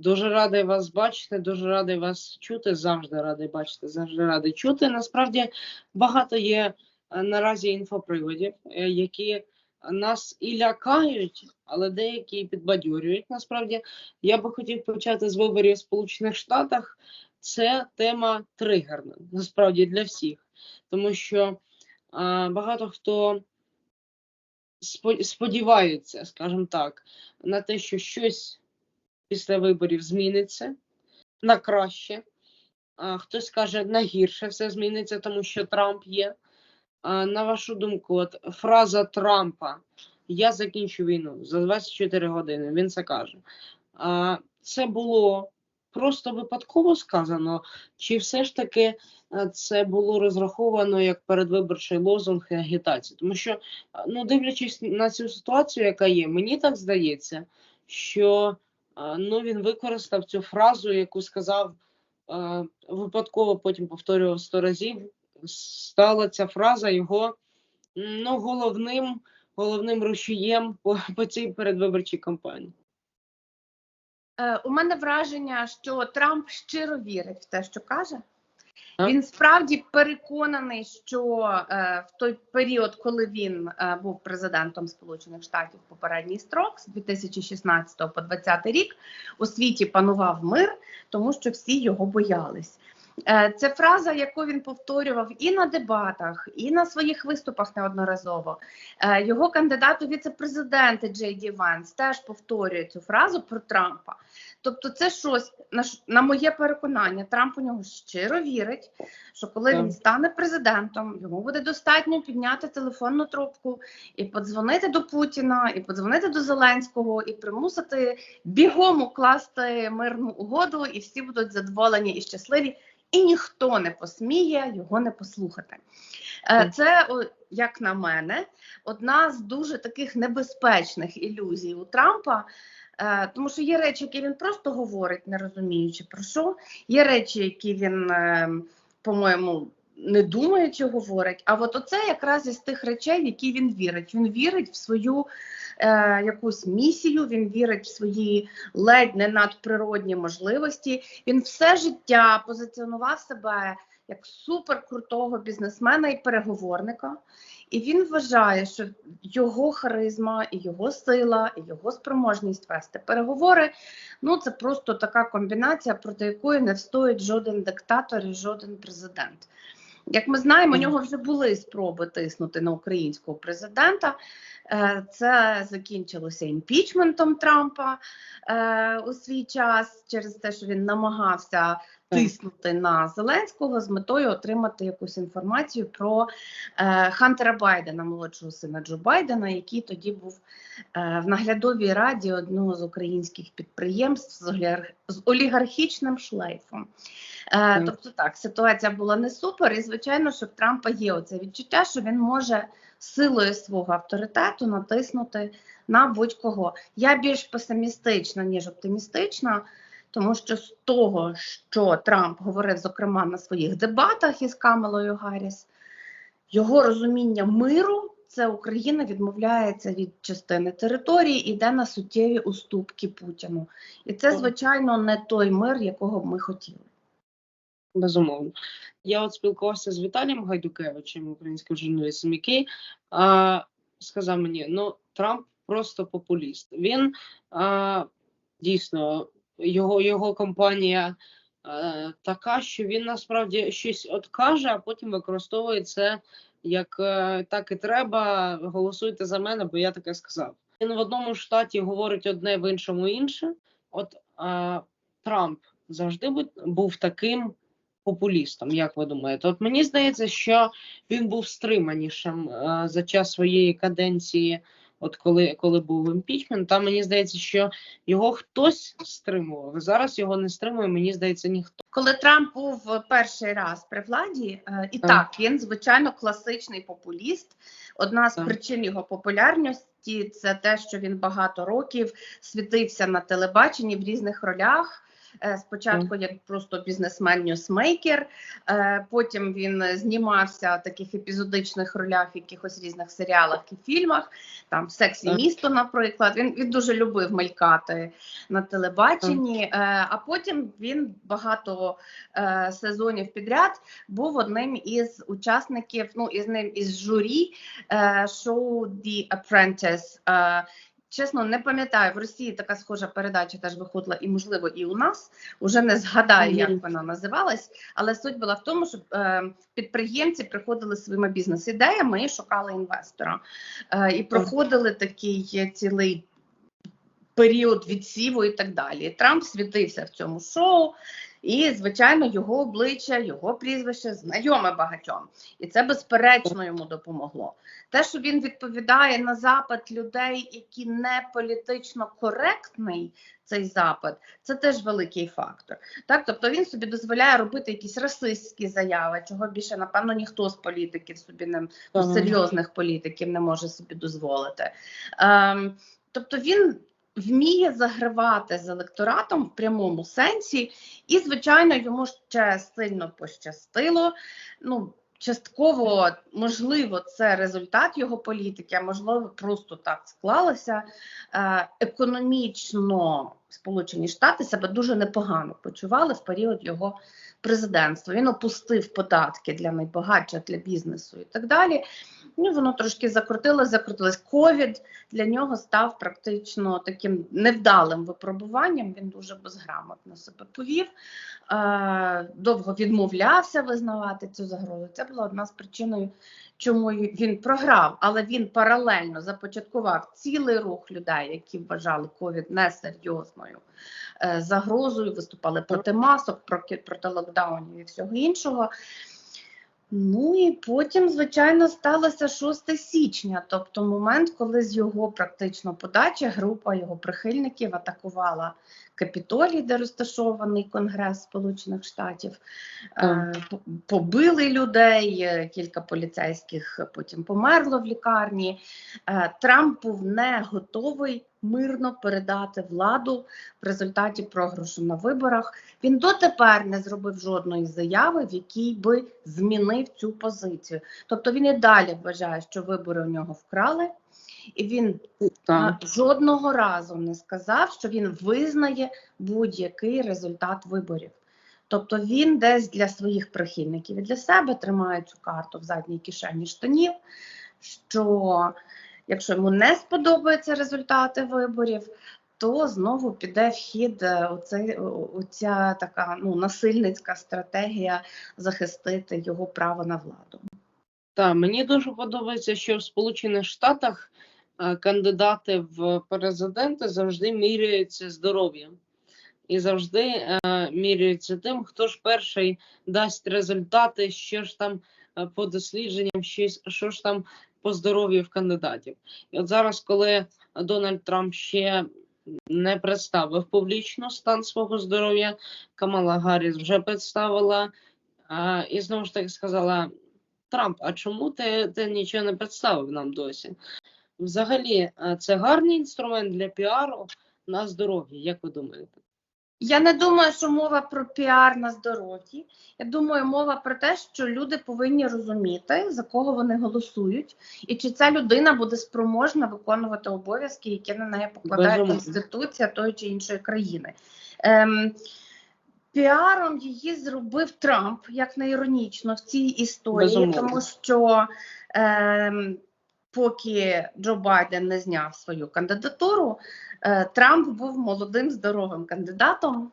Дуже радий вас бачити, дуже радий вас чути. Завжди радий бачити, завжди радий чути. Насправді багато є е, наразі інфоприводів, е, які нас і лякають, але деякі підбадьорюють. Насправді я би хотів почати з виборів в Сполучених Штатах. Це тема тригерна, насправді для всіх, тому що а, багато хто сподівається, скажімо так, на те, що щось після виборів зміниться на краще. А, хтось каже, на гірше все зміниться, тому що Трамп є. А, на вашу думку, от фраза Трампа Я закінчу війну за 24 години. Він це каже. А, це було просто випадково сказано, чи все ж таки це було розраховано як передвиборчий лозунг і агітація? Тому що, ну дивлячись на цю ситуацію, яка є, мені так здається, що ну він використав цю фразу, яку сказав е, випадково, потім повторював сто разів. Стала ця фраза його ну, головним, головним рушієм по, по цій передвиборчій кампанії. Е, у мене враження, що Трамп щиро вірить в те, що каже. Він справді переконаний, що е, в той період, коли він е, був президентом Сполучених Штатів попередній строк з 2016 по 2020 рік у світі панував мир, тому що всі його боялись. Е, Це фраза, яку він повторював і на дебатах, і на своїх виступах неодноразово. Е, Його кандидат у віце-президенти Джей Ді Ванс теж повторює цю фразу про Трампа. Тобто, це щось на, моє переконання. Трамп у нього щиро вірить, що коли Так. він стане президентом, йому буде достатньо підняти телефонну трубку і подзвонити до Путіна, і подзвонити до Зеленського, і примусити бігом укласти мирну угоду, і всі будуть задоволені і щасливі, і ніхто не посміє його не послухати. Е, Це, як на мене, одна з дуже таких небезпечних ілюзій у Трампа. Е, Тому що є речі, які він просто говорить, не розуміючи про що. Є речі, які він, е, по-моєму, не думає, чи говорить. А от оце якраз із тих речей, в які він вірить. Він вірить в свою е, якусь місію, він вірить в свої ледь не надприродні можливості. Він все життя позиціонував себе як суперкрутого бізнесмена і переговорника. І він вважає, що його харизма, і його сила, і його спроможність вести переговори ну це просто така комбінація, проти якої не встоїть жоден диктатор і жоден президент. Як ми знаємо, у нього вже були спроби тиснути на українського президента. Е, Це закінчилося імпічментом Трампа е, у свій час через те, що він намагався тиснути на Зеленського з метою отримати якусь інформацію про е, Хантера Байдена, молодшого сина Джо Байдена, який тоді був в наглядовій раді одного з українських підприємств з, олігарх- олігархічним шлейфом. Тобто так, ситуація була не супер, і звичайно, що в Трампа є оце відчуття, що він може силою свого авторитету натиснути на будь-кого. Я більш песимістична, ніж оптимістична. Тому що з того, що Трамп говорив, зокрема на своїх дебатах із Камелою Гарріс, його розуміння миру це Україна відмовляється від частини території, іде на суттєві уступки Путіну. І це, звичайно, не той мир, якого б ми хотіли. Безумовно. Я от спілкувався з Віталієм Гайдукевичем, українським журналістом, який а, сказав мені: ну, Трамп просто популіст. Він а, дійсно, його, його компанія а, така, що він насправді щось от каже, а потім використовує це як е, так і треба. Голосуйте за мене, бо я таке сказав. Він в одному штаті говорить одне, в іншому інше. От а, Трамп завжди був таким популістом, як ви думаєте? От мені здається, що він був стриманішим е, за час своєї каденції, от коли, коли був імпічмент. Там мені здається, що його хтось стримував. Зараз його не стримує, мені здається, ніхто. Коли Трамп був перший раз при владі, е, і Так. так він звичайно класичний популіст. Одна з Так. причин його популярності це те, що він багато років світився на телебаченні в різних ролях. Е, Спочатку як просто бізнесмен-ньюсмейкер, е, потім він знімався в таких епізодичних ролях в якихось різних серіалах і фільмах, там Сексі місто, наприклад. Він, він дуже любив мелькати на телебаченні. Е, А потім він багато сезонів підряд був одним із учасників, ну із ним із журі шоу The Apprentice. Чесно, не пам'ятаю, в Росії така схожа передача теж виходила, і можливо, і у нас уже не згадаю, як вона називалась. Але суть була в тому, що е, підприємці приходили своїми бізнес-ідеями і шукали інвестора. Е, і проходили такий цілий період відсіву і так далі. Трамп світився в цьому шоу, і, звичайно, його обличчя, його прізвище знайоме багатьом. І це безперечно йому допомогло. Те, що він відповідає на запит людей, які не політично коректний цей запит, це теж великий фактор. Так, тобто він собі дозволяє робити якісь расистські заяви, чого більше, напевно, ніхто з політиків собі не ну, серйозних політиків не може собі дозволити. Ем, тобто він вміє загравати з електоратом в прямому сенсі, і, звичайно, йому ще сильно пощастило. Ну, частково, можливо, це результат його політики, а можливо, просто так склалося. Е, економічно Сполучені Штати себе дуже непогано почували в період його президентства. Він опустив податки для найбагатших, для бізнесу і так далі. Ну, воно трошки закрутилось, закрутилось. Ковід для нього став практично таким невдалим випробуванням. Він дуже безграмотно себе повів, е, довго відмовлявся визнавати цю загрозу. Це була одна з причин, чому він програв, але він паралельно започаткував цілий рух людей, які вважали ковід несерйозною е, загрозою, виступали проти масок, проти, локдаунів і всього іншого. Ну і потім, звичайно, сталося 6 січня, тобто момент, коли з його практично подачі група його прихильників атакувала Капітолій, де розташований Конгрес Сполучених Штатів, е, побили людей, е, кілька поліцейських потім померло в лікарні. Е, Трамп був не готовий мирно передати владу в результаті програшу на виборах. Він дотепер не зробив жодної заяви, в якій би змінив цю позицію. Тобто він і далі вважає, що вибори у нього вкрали, і він Так. жодного разу не сказав, що він визнає будь-який результат виборів. Тобто він десь для своїх прихильників і для себе тримає цю карту в задній кишені штанів, що якщо йому не сподобаються результати виборів, то знову піде в хід е, оця така ну, насильницька стратегія захистити його право на владу. Так, мені дуже подобається, що в Сполучених Штатах е, кандидати в президенти завжди міряються здоров'ям. І завжди е, міряються тим, хто ж перший дасть результати, що ж там е, по дослідженням, що, що ж там по здоров'ю в кандидатів. І от зараз, коли Дональд Трамп ще не представив публічно стан свого здоров'я, Камала Гарріс вже представила е, і знову ж таки сказала: Трамп, а чому ти, ти нічого не представив нам досі? Взагалі, е, це гарний інструмент для піару на здоров'я, як ви думаєте? Я не думаю, що мова про піар на здоров'ї. Я думаю, мова про те, що люди повинні розуміти, за кого вони голосують, і чи ця людина буде спроможна виконувати обов'язки, які на неї покладає Безумовно. конституція тої чи іншої країни. Ем, піаром її зробив Трамп, як не іронічно, в цій історії, Безумовно. тому що ем, поки Джо Байден не зняв свою кандидатуру, е, Трамп був молодим здоровим кандидатом.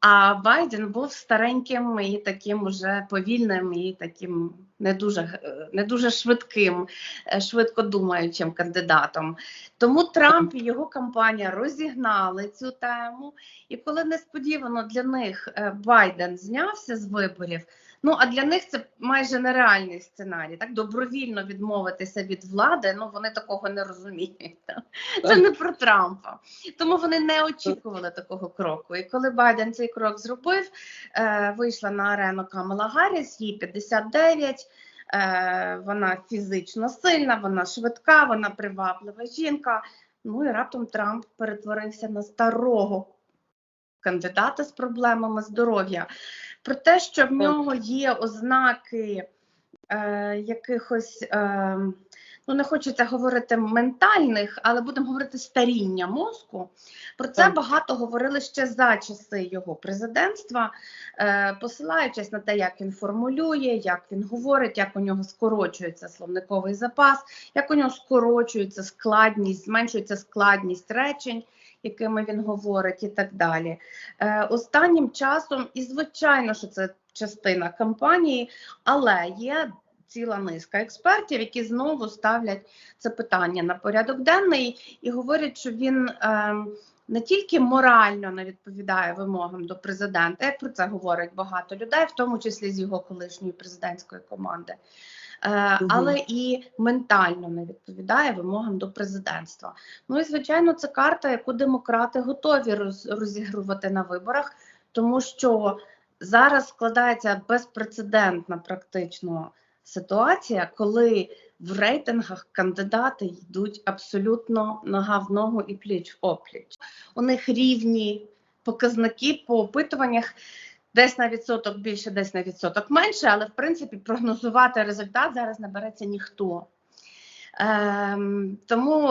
А Байден був стареньким і таким уже повільним, і таким не дуже е, не дуже швидким, е, швидкодумаючим кандидатом. Тому Трамп і його кампанія розігнали цю тему. І коли несподівано для них Байден знявся з виборів. Ну а для них це майже нереальний сценарій. Так добровільно відмовитися від влади. Ну вони такого не розуміють. Це не про Трампа. Тому вони не очікували такого кроку. І коли Байден цей крок зробив, е, вийшла на арену Камала Гарріс, їй 59, е, вона фізично сильна, вона швидка, вона приваблива жінка. Ну і раптом Трамп перетворився на старого кандидата з проблемами здоров'я. Про те, що в нього є ознаки е, якихось, е, ну не хочеться говорити ментальних, але будемо говорити старіння мозку. Про це Так. багато говорили ще за часи його президентства, е, посилаючись на те, як він формулює, як він говорить, як у нього скорочується словниковий запас, як у нього скорочується складність, зменшується складність речень, якими він говорить, і так далі. Е, останнім часом, і звичайно, що це частина кампанії, але є ціла низка експертів, які знову ставлять це питання на порядок денний і говорять, що він. Е, не тільки морально не відповідає вимогам до президента, як про це говорить багато людей, в тому числі з його колишньої президентської команди. Але і ментально не відповідає вимогам до президентства. Ну і звичайно, це карта, яку демократи готові роз- розігрувати на виборах, тому що зараз складається безпрецедентна практично ситуація, коли в рейтингах кандидати йдуть абсолютно нога в ногу і пліч в опліч. У них рівні показники по опитуваннях. Десь на відсоток більше, десь на відсоток менше, але в принципі прогнозувати результат зараз не береться ніхто. Ем, тому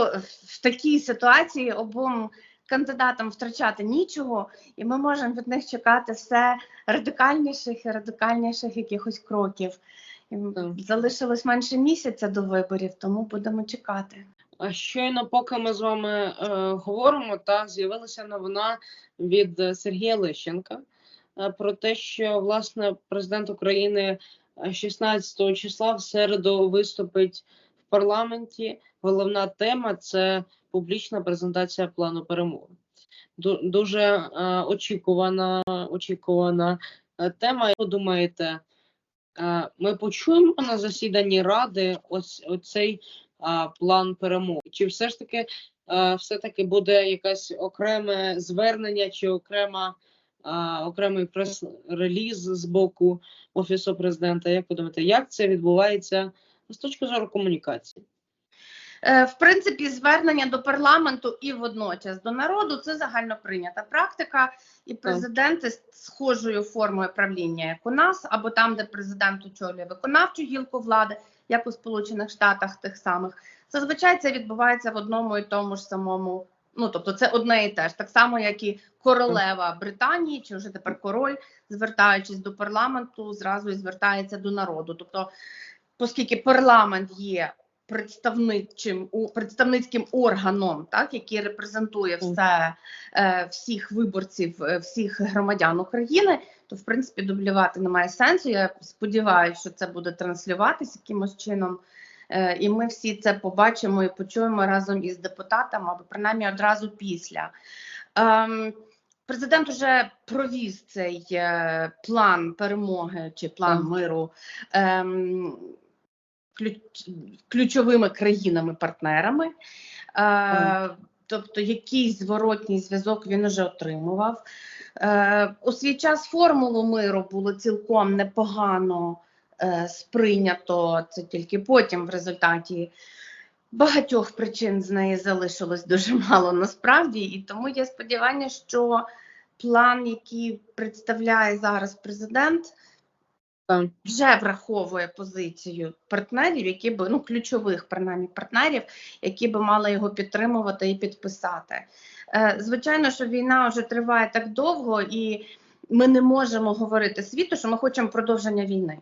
в такій ситуації обом кандидатам втрачати нічого, і ми можемо від них чекати все радикальніших і радикальніших якихось кроків. Залишилось менше місяця до виборів, тому будемо чекати. А щойно, поки ми з вами е, говоримо, та з'явилася новина від е, Сергія Лещенка е, про те, що власне президент України е, 16 числа в середу виступить в парламенті. Головна тема це публічна презентація плану перемоги. Дуже е, очікувана, очікувана е, тема. Ви думаєте, е, ми почуємо на засіданні ради ось оцей план перемоги? Чи все ж таки а, все-таки буде якесь окреме звернення чи окрема, окремий прес-реліз з боку Офісу президента? Як ви думаєте, як це відбувається з точки зору комунікації? Е, В принципі, звернення до парламенту і водночас до народу це загально прийнята практика, і президенти з схожою формою правління, як у нас, або там, де президент очолює виконавчу гілку влади, як у Сполучених Штатах тих самих, зазвичай це відбувається в одному і тому ж самому. Ну, тобто, це одне і те ж, так само, як і королева Британії, чи вже тепер король, звертаючись до парламенту, зразу і звертається до народу. Тобто, оскільки парламент є представничим у представницьким органом, так який репрезентує все е, всіх виборців, е, всіх громадян України, то в принципі дублювати немає сенсу. Я сподіваюся, що це буде транслюватись якимось чином. Е, І ми всі це побачимо і почуємо разом із депутатами, або принаймні одразу після. Ем, Президент вже провіз цей е, план перемоги чи план миру ем, ключовими країнами-партнерами. Е, тобто якийсь зворотній зв'язок він вже отримував. Е, у свій час формулу миру було цілком непогано сприйнято. Це тільки потім в результаті багатьох причин з неї залишилось дуже мало насправді. І тому є сподівання, що план, який представляє зараз президент, вже враховує позицію партнерів, які би ну ключових принаймні партнерів, які би мали його підтримувати і підписати. Е, звичайно, що війна вже триває так довго, і ми не можемо говорити світу, що ми хочемо продовження війни.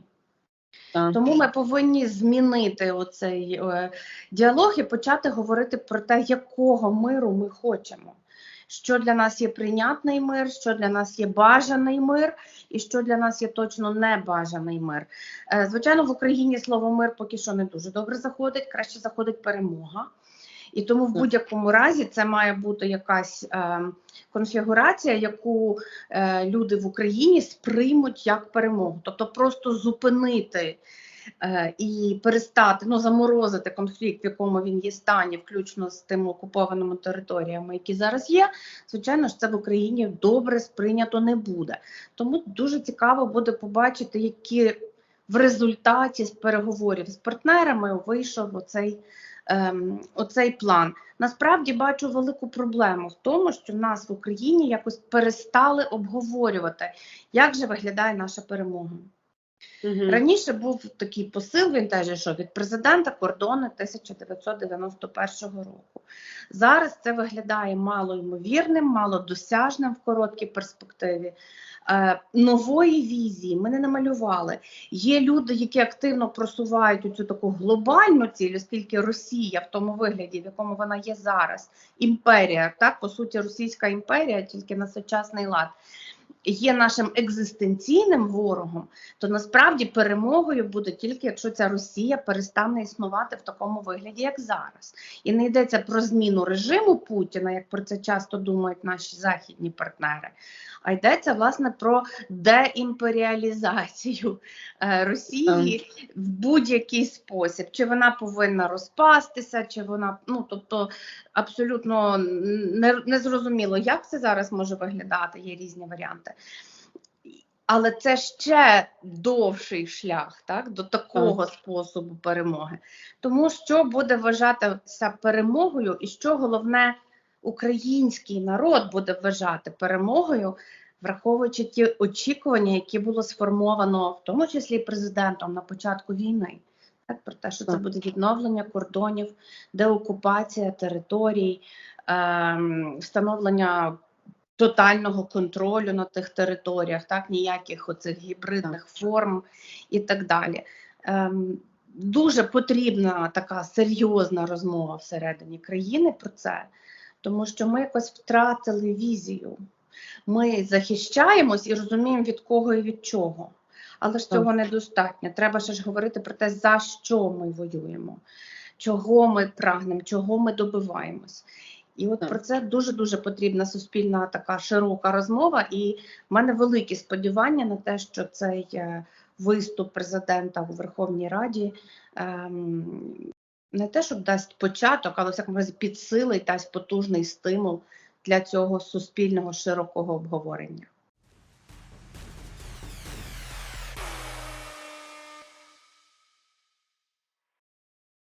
Так. Тому ми повинні змінити оцей е, діалог і почати говорити про те, якого миру ми хочемо. Що для нас є прийнятний мир, що для нас є бажаний мир, і що для нас є точно небажаний мир. Е, Звичайно, в Україні слово мир поки що не дуже добре заходить, краще заходить перемога. І тому в будь-якому разі це має бути якась е, конфігурація, яку е, люди в Україні сприймуть як перемогу, тобто просто зупинити е, і перестати ну заморозити конфлікт, в якому він є стані, включно з тими окупованими територіями, які зараз є. Звичайно ж, це в Україні добре сприйнято не буде. Тому дуже цікаво буде побачити, які в результаті з переговорів з партнерами вийшов оцей ем, оцей план. Насправді бачу велику проблему в тому, що нас в Україні якось перестали обговорювати, як же виглядає наша перемога. Мгм. Раніше був такий посил, він теж йшов від президента кордони 1991 року. Зараз це виглядає малоймовірним, малодосяжним в короткій перспективі. Е, нової візії ми не намалювали. Є люди, які активно просувають цю таку глобальну ціль, оскільки Росія в тому вигляді, в якому вона є зараз, імперія, так по суті, Російська імперія, тільки на сучасний лад. Є нашим екзистенційним ворогом, то насправді перемогою буде тільки якщо ця Росія перестане існувати в такому вигляді, як зараз. І не йдеться про зміну режиму Путіна, як про це часто думають наші західні партнери, а йдеться власне про деімперіалізацію е, Росії в будь-який спосіб. Чи вона повинна розпастися, чи вона ну тобто абсолютно не, не зрозуміло, як це зараз може виглядати. Є різні варіанти. Але це ще довший шлях так, до такого способу перемоги. Тому що буде вважатися перемогою, і що головне, український народ буде вважати перемогою, враховуючи ті очікування, які було сформовано, в тому числі президентом на початку війни. Так, про те, що це буде відновлення кордонів, деокупація територій, ем, встановлення тотального контролю на тих територіях, так ніяких оцих гібридних форм і так далі. Ем, дуже потрібна така серйозна розмова всередині країни про це, тому що ми якось втратили візію. Ми захищаємось і розуміємо від кого і від чого. Але ж цього недостатньо. Треба ще ж говорити про те, за що ми воюємо, чого ми прагнемо, чого ми добиваємось. І от Так. про це дуже дуже потрібна суспільна така широка розмова. І в мене великі сподівання на те, що цей е, виступ президента у Верховній Раді ем, не те, щоб дасть початок, але в всякому разі підсилить, дасть потужний стимул для цього суспільного широкого обговорення.